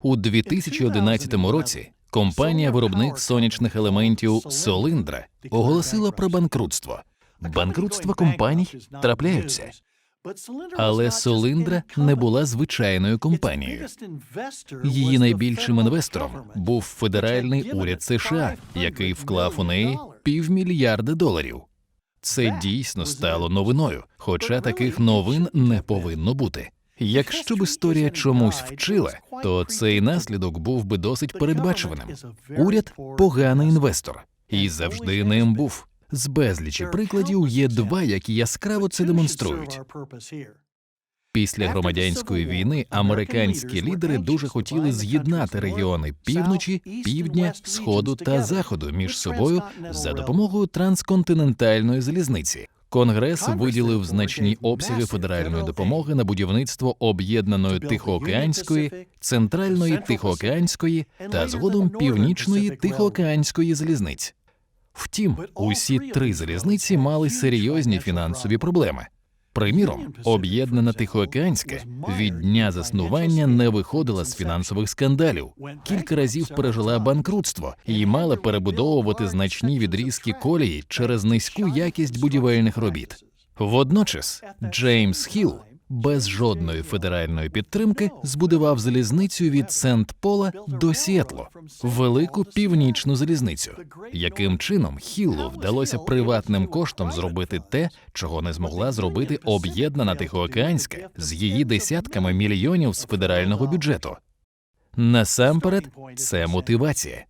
У 2011 році компанія-виробник сонячних елементів Солиндра оголосила про банкрутство. Банкрутства компаній трапляються, але Солиндра не була звичайною компанією. Її найбільшим інвестором був федеральний уряд США, який вклав у неї півмільярда доларів. Це дійсно стало новиною, хоча таких новин не повинно бути. Якщо б історія чомусь вчила, то цей наслідок був би досить передбачуваним. Уряд поганий інвестор, і завжди ним був. З безлічі прикладів є два, які яскраво це демонструють. Після громадянської війни американські лідери дуже хотіли з'єднати регіони півночі, півдня, сходу та заходу між собою за допомогою трансконтинентальної залізниці. Конгрес виділив значні обсяги федеральної допомоги на будівництво об'єднаної тихоокеанської, центральної тихоокеанської та згодом північної тихоокеанської залізниць. Втім, усі три залізниці мали серйозні фінансові проблеми. Приміром, об'єднана Тихоокеанська від дня заснування не виходила з фінансових скандалів, кілька разів пережила банкрутство і мала перебудовувати значні відрізки колії через низьку якість будівельних робіт. Водночас Джеймс Хілл без жодної федеральної підтримки збудував залізницю від Сент-Пола до Сіетло, велику північну залізницю. Яким чином Хіллу вдалося приватним коштом зробити те, чого не змогла зробити об'єднана Тихоокеанська з її десятками мільйонів з федерального бюджету? Насамперед, це мотивація.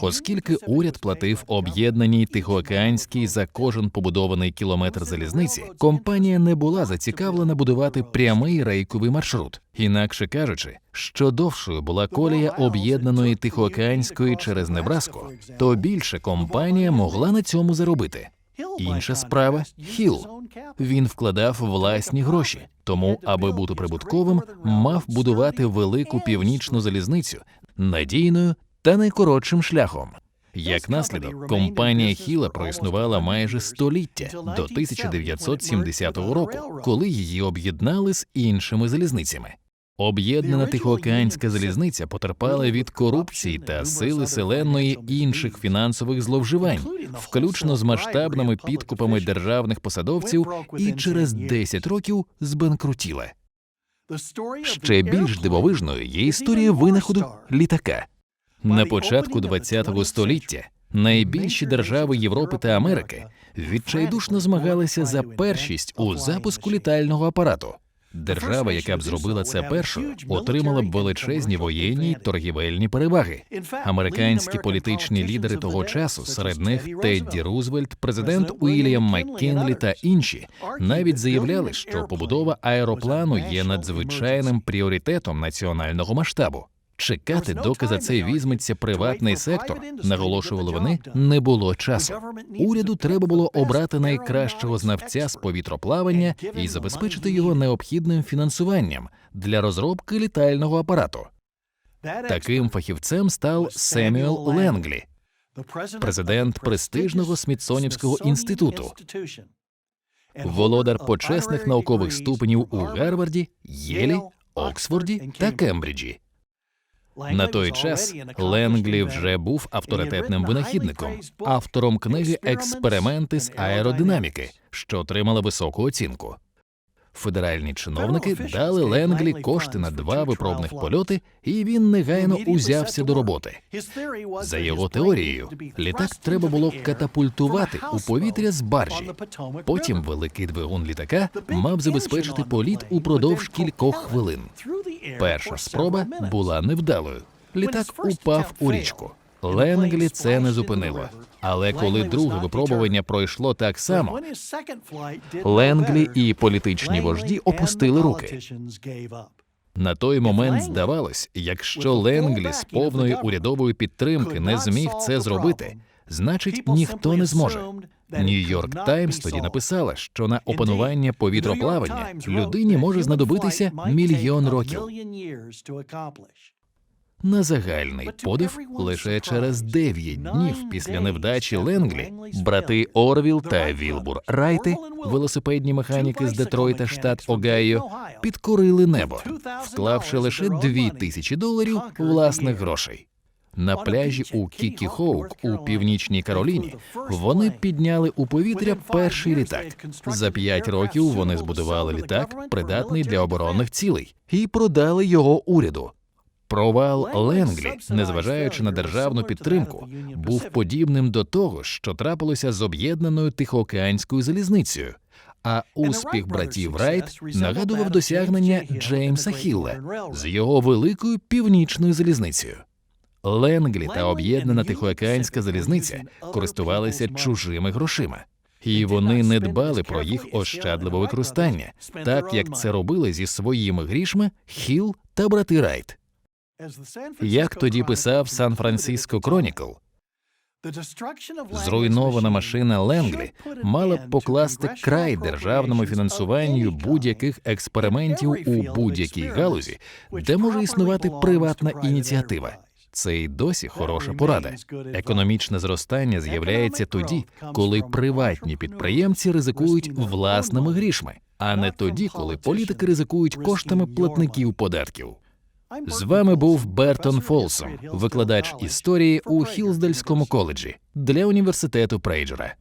Оскільки уряд платив об'єднаній Тихоокеанській за кожен побудований кілометр залізниці, компанія не була зацікавлена будувати прямий рейковий маршрут. Інакше кажучи, що довшою була колія об'єднаної Тихоокеанської через Небраску, то більше компанія могла на цьому заробити. Інша справа Хіл. Він вкладав власні гроші, тому, аби бути прибутковим, мав будувати велику північну залізницю надійною та найкоротшим шляхом. Як наслідок, компанія Хіла проіснувала майже століття до 1970 року, коли її об'єднали з іншими залізницями. Об'єднана Тихоокеанська залізниця потерпала від корупції та сили селеної інших фінансових зловживань, включно з масштабними підкупами державних посадовців, і через 10 років збанкрутіла. Ще більш дивовижною є історія винаходу літака. На початку ХХ століття найбільші держави Європи та Америки відчайдушно змагалися за першість у запуску літального апарату. Держава, яка б зробила це першою, отримала б величезні воєнні й торгівельні переваги. Американські політичні лідери того часу, серед них Тедді Рузвельт, президент Уільям Маккінлі та інші, навіть заявляли, що побудова аероплану є надзвичайним пріоритетом національного масштабу. Чекати, доки за це візьметься приватний сектор, наголошували вони, не було часу. Уряду треба було обрати найкращого знавця з повітроплавання і забезпечити його необхідним фінансуванням для розробки літального апарату. Таким фахівцем став Семюел Ленглі, президент престижного Смітсонівського інституту, володар почесних наукових ступенів у Гарварді, Єлі, Оксфорді та Кембриджі. На той час Ленглі вже був авторитетним винахідником, автором книги Експерименти з аеродинаміки, що отримала високу оцінку. Федеральні чиновники дали Ленглі кошти на два випробних польоти, і він негайно узявся до роботи. За його теорією, літак треба було катапультувати у повітря з баржі. Потім великий двигун літака мав забезпечити політ упродовж кількох хвилин. Перша спроба була невдалою. Літак упав у річку. Ленглі це не зупинило. Але коли друге випробування пройшло так само, Ленглі і політичні вожді опустили руки. На той момент здавалось, якщо Ленглі з повної урядової підтримки не зміг це зробити, значить ніхто не зможе. Нью-Йорк Таймс тоді написала, що на опанування повітроплавання людині може знадобитися мільйон років. На загальний подив лише через 9 днів після невдачі Ленглі брати Орвіл та Вілбур Райти, велосипедні механіки з Детройта, штат Огайо, підкорили небо, вклавши лише 2 тисячі доларів власних грошей. На пляжі у Кікі Хоук у північній Кароліні вони підняли у повітря перший літак. За п'ять років вони збудували літак, придатний для оборонних цілей, і продали його уряду. Провал Ленглі, незважаючи на державну підтримку, був подібним до того, що трапилося з об'єднаною Тихоокеанською залізницею. А успіх братів Райт нагадував досягнення Джеймса Хілла з його великою північною залізницею. Ленглі та об'єднана Тихоокеанська залізниця користувалися чужими грошима, і вони не дбали про їх ощадливе використання, так як це робили зі своїми грішми Хіл та брати Райт. Як тоді писав Сан-Франциско Кронікл, зруйнована машина Ленглі мала б покласти край державному фінансуванню будь-яких експериментів у будь-якій галузі, де може існувати приватна ініціатива. Це й досі хороша порада. Економічне зростання з'являється тоді, коли приватні підприємці ризикують власними грішми, а не тоді, коли політики ризикують коштами платників податків. З вами був Бертон Фолсом, викладач історії у Хілсдельському коледжі для університету Прейджера.